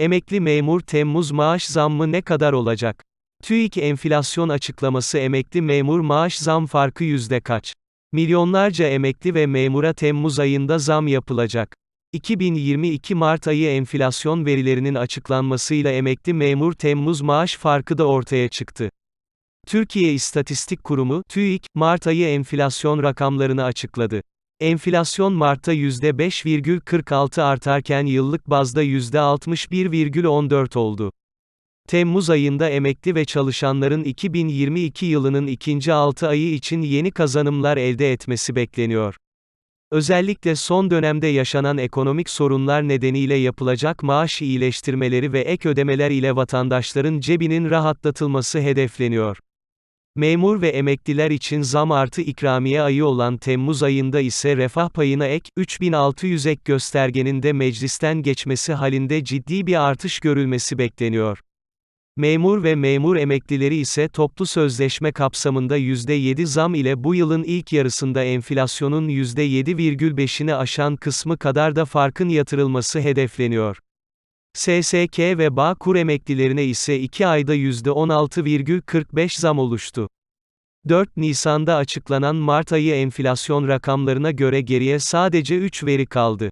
Emekli memur Temmuz maaş zammı ne kadar olacak? TÜİK enflasyon açıklaması emekli memur maaş zam farkı yüzde kaç? Milyonlarca emekli ve memura Temmuz ayında zam yapılacak. 2022 Mart ayı enflasyon verilerinin açıklanmasıyla emekli memur Temmuz maaş farkı da ortaya çıktı. Türkiye İstatistik Kurumu, TÜİK, Mart ayı enflasyon rakamlarını açıkladı. Enflasyon Mart'ta %5,46 artarken yıllık bazda %61,14 oldu. Temmuz ayında emekli ve çalışanların 2022 yılının ikinci 6 ayı için yeni kazanımlar elde etmesi bekleniyor. Özellikle son dönemde yaşanan ekonomik sorunlar nedeniyle yapılacak maaş iyileştirmeleri ve ek ödemeler ile vatandaşların cebinin rahatlatılması hedefleniyor. Memur ve emekliler için zam artı ikramiye ayı olan Temmuz ayında ise refah payına ek, 3600 ek göstergenin de meclisten geçmesi halinde ciddi bir artış görülmesi bekleniyor. Memur ve memur emeklileri ise toplu sözleşme kapsamında %7 zam ile bu yılın ilk yarısında enflasyonun %7,5'ini aşan kısmı kadar da farkın yatırılması hedefleniyor. SSK ve Bağkur emeklilerine ise 2 ayda %16,45 zam oluştu. 4 Nisan'da açıklanan Mart ayı enflasyon rakamlarına göre geriye sadece 3 veri kaldı.